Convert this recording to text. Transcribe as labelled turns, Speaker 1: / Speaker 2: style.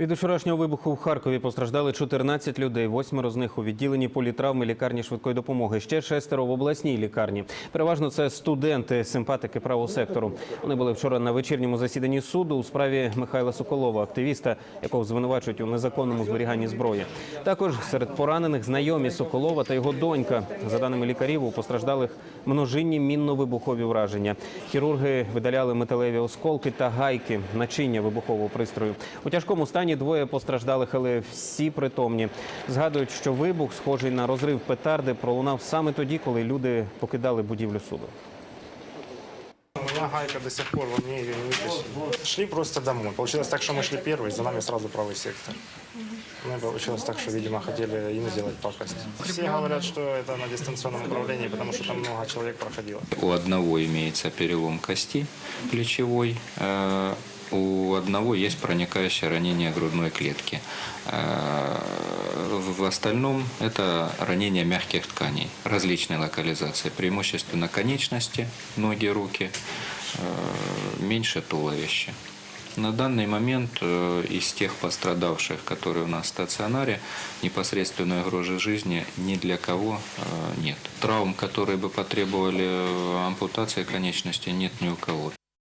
Speaker 1: Від вчорашнього вибуху в Харкові постраждали 14 людей. Восьмеро з них у відділенні політравми лікарні швидкої допомоги. Ще шестеро в обласній лікарні. Переважно це студенти, симпатики правого сектору. Вони були вчора на вечірньому засіданні суду у справі Михайла Соколова, активіста, якого звинувачують у незаконному зберіганні зброї. Також серед поранених знайомі Соколова та його донька. За даними лікарів, у постраждалих множинні мінно-вибухові враження. Хірурги видаляли металеві осколки та гайки, начиння вибухового пристрою. У тяжкому стані двоє постраждалих, але всі притомні. Згадують, що вибух, схожий на розрив петарди, пролунав саме тоді, коли люди покидали будівлю суду.
Speaker 2: У меня гайка до сих пор, во мне ее не вытащили. Шли просто домой. Получилось так, что мы шли первые, за нами сразу правый сектор. Ну и получилось так, что, видимо, хотели им сделать пакость. Все говорят, что это на дистанционном управлении, потому что там много человек проходило.
Speaker 3: У одного имеется перелом кости плечевой, э, у одного есть проникающее ранение грудной клетки. Э, В остальном это ранение мягких тканей различной локализации, преимущественно конечности, ноги, руки, э, меньше туловища. На данный момент э, из тех пострадавших, которые у нас в стационаре, непосредственной угрозы жизни ни для кого э, нет. Травм, которые бы потребовали э, ампутации конечности, нет ни у кого.